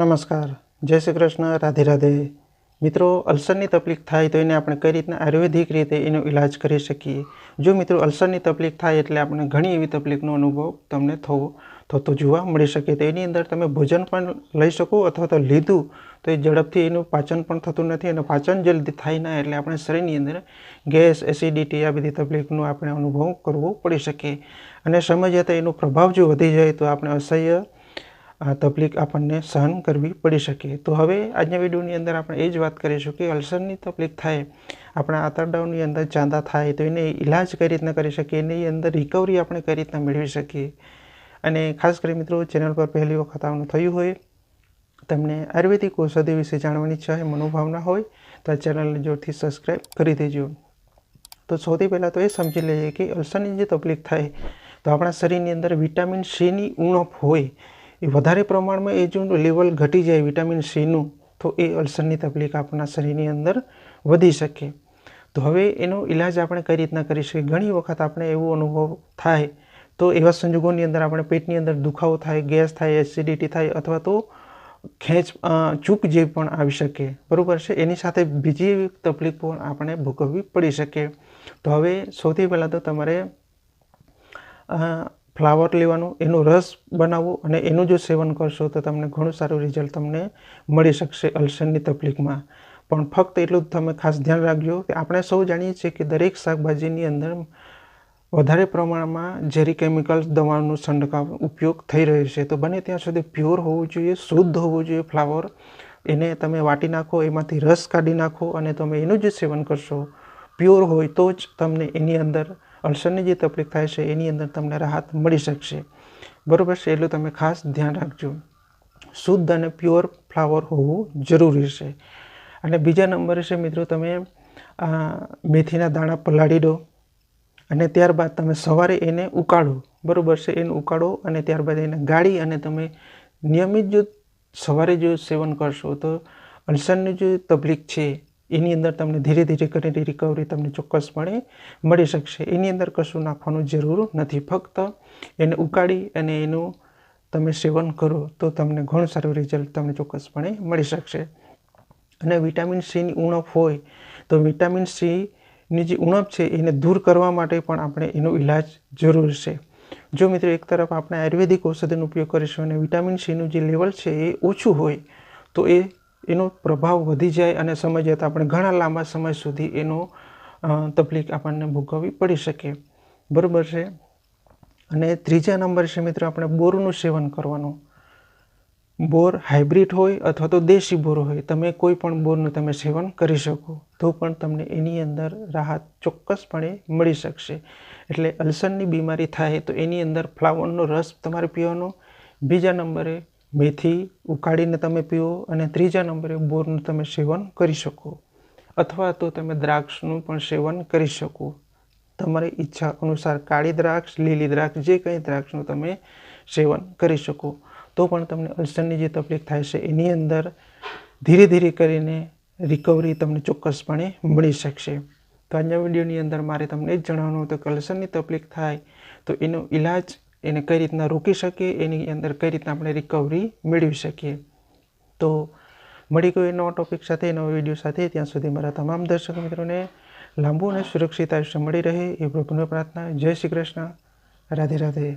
નમસ્કાર. જય શ્રી કૃષ્ણ. રાધે રાધે. મિત્રો, અલ્સરની તકલીફ થાય તો એને આપણે કઈ રીતના આયુર્વેદિક રીતે એનો ઈલાજ કરી શકીએ? જો મિત્રો, અલ્સરની તકલીફ થાય એટલે આપણે ઘણી એવી તકલીફનો અનુભવ તમને થવો થતો જોવા મળી શકે. તો એની અંદર તમે ભોજન પણ લઈ શકો અથવા તો લીધું તો એ ઝડપથી એનું પાચન પણ થતું નથી અને પાચન જલ્દી થાય ના એટલે આપણે શરીરની અંદર ગેસ, એસિડિટી આ બધી તકલીફનો આપણે અનુભવ કરવો પડી શકે. અને સમય જતાં એનો પ્રભાવ જો વધી જાય તો આપણે અસહ્ય આ તકલીફ આપણને સહન કરવી પડી શકે. તો હવે આજના વિડીયોની અંદર આપણે એ જ વાત કરીશું કે અલ્સરની તકલીફ થાય, આપણા આંતરડાઓની અંદર ચાંદા થાય, તો એને ઈલાજ કઈ રીતના કરી શકીએ, એની અંદર રિકવરી આપણે કઈ રીતના મેળવી શકીએ. અને ખાસ કરી મિત્રો, ચેનલ પર પહેલી વખત આવવાનું થયું હોય, તમને આયુર્વેદિક ઔષધિ વિશે જાણવાની ઈચ્છા હોય, મનોભાવના હોય, તો આ ચેનલને જોરથી સબસ્ક્રાઈબ કરી દેજો. તો સૌથી પહેલાં તો એ સમજી લઈએ કે અલ્સરની જે તકલીફ થાય, તો આપણા શરીરની અંદર વિટામિન સીની ઉણપ હોય એ વધારે પ્રમાણમાં એ જો લેવલ ઘટી જાય વિટામિન સીનું તો એ અલ્સરની તકલીફ આપણા શરીરની અંદર વધી શકે. તો હવે એનો ઈલાજ આપણે કઈ રીતના કરી શકીએ? ઘણી વખત આપણે એવો અનુભવ થાય તો એવા સંજોગોની અંદર આપણે પેટની અંદર દુખાવો થાય, ગેસ થાય એસિડિટી થાય અથવા તો ખેંચ ચૂક જેવી પણ આવી શકે. બરાબર છે? એની સાથે બીજી એવી તકલીફ પણ આપણે ભોગવવી પડી શકે. તો હવે સૌથી પહેલાં તો તમારે ફ્લાવર લેવાનું, એનો રસ બનાવવો અને એનું જો સેવન કરશો તો તમને ઘણું સારું રિઝલ્ટ તમને મળી શકશે અલ્સરની તકલીફમાં. પણ ફક્ત એટલું જ તમે ખાસ ધ્યાન રાખજો કે આપણે સૌ જાણીએ છીએ કે દરેક શાકભાજીની અંદર વધારે પ્રમાણમાં ઝેરી કેમિકલ્સ દવાનો છંટકાવ ઉપયોગ થઈ રહ્યો છે. તો બને ત્યાં સુધી પ્યોર હોવું જોઈએ, શુદ્ધ હોવું જોઈએ ફ્લાવર. એને તમે વાટી નાખો, એમાંથી રસ કાઢી નાખો અને તમે એનું જ સેવન કરશો. પ્યોર હોય તો જ તમને એની અંદર અલ્સરની જે તકલીફ થાય છે, એની અંદર તમને રાહત મળી શકશે. બરાબર છે, એટલું તમે ખાસ ધ્યાન રાખજો. શુદ્ધ અને પ્યોર ફ્લાવર હોવું જરૂરી છે. અને બીજા નંબરે છે મિત્રો, તમે મેથીના દાણા પલાળી દો અને ત્યારબાદ તમે સવારે એને ઉકાળો. બરાબર છે, એને ઉકાળો અને ત્યારબાદ એને ગાળી અને તમે નિયમિત જો સવારે જો સેવન કરશો તો અલ્સરની જે તકલીફ છે એની અંદર તમને ધીરે ધીરે કરીને રિકવરી તમને ચોક્કસપણે મળી શકશે. એની અંદર કશું નાખવાનું જરૂર નથી. ફક્ત એને ઉકાળી અને એનું તમે સેવન કરો તો તમને ઘણું સારું રિઝલ્ટ તમને ચોક્કસપણે મળી શકશે. અને વિટામિન સીની ઉણપ હોય તો વિટામિન સીની જે ઉણપ છે એને દૂર કરવા માટે પણ આપણે એનો ઈલાજ જરૂર છે. જો મિત્રો એક તરફ આપણે આયુર્વેદિક ઔષધિનો ઉપયોગ કરીશું અને વિટામિન સીનું જે લેવલ છે એ ઓછું હોય તો એ એનો પ્રભાવ વધી જાય અને સમય જતાં આપણે ઘણા લાંબા સમય સુધી એનો તકલીફ આપણને ભોગવવી પડી શકે. બરાબર છે? અને ત્રીજા નંબર છે મિત્રો આપણે બોરનું સેવન કરવાનું. બોર હાઇબ્રિડ હોય અથવા તો દેશી બોર હોય, તમે કોઈ પણ બોરનું તમે સેવન કરી શકો, તો પણ તમને એની અંદર રાહત ચોક્કસપણે મળી શકશે. એટલે અલ્સરની બીમારી થાય તો એની અંદર ફ્લાવરનો રસ તમારે પીવાનો. બીજા નંબરે મેથી ઉકાળીને તમે પીઓ અને ત્રીજા નંબરે બોરનું તમે સેવન કરી શકો. અથવા તો તમે દ્રાક્ષનું પણ સેવન કરી શકો. તમારી ઈચ્છા અનુસાર કાળી દ્રાક્ષ, લીલી દ્રાક્ષ, જે કંઈ દ્રાક્ષનું તમે સેવન કરી શકો. તો પણ તમને અલ્સરની જે તકલીફ થાય છે, એની અંદર ધીરે ધીરે કરીને રિકવરી તમને ચોક્કસપણે મળી શકશે. તો આજના વિડીયોની અંદર મારે તમને જ જણાવવાનું હતું કે અલ્સરની તકલીફ થાય તો એનો ઈલાજ એને કઈ રીતના રોકી શકીએ, એની અંદર કઈ રીતના આપણે રિકવરી મેળવી શકીએ. તો મળી ગયો નવા ટોપિક સાથે નવા વીડિયો સાથે ત્યાં સુધી મારા તમામ દર્શક મિત્રોને લાંબુ અને સુરક્ષિત આયુષ્ય મળી રહે. એ પ્રભુને પ્રાર્થના. જય શ્રી કૃષ્ણ. રાધે રાધે.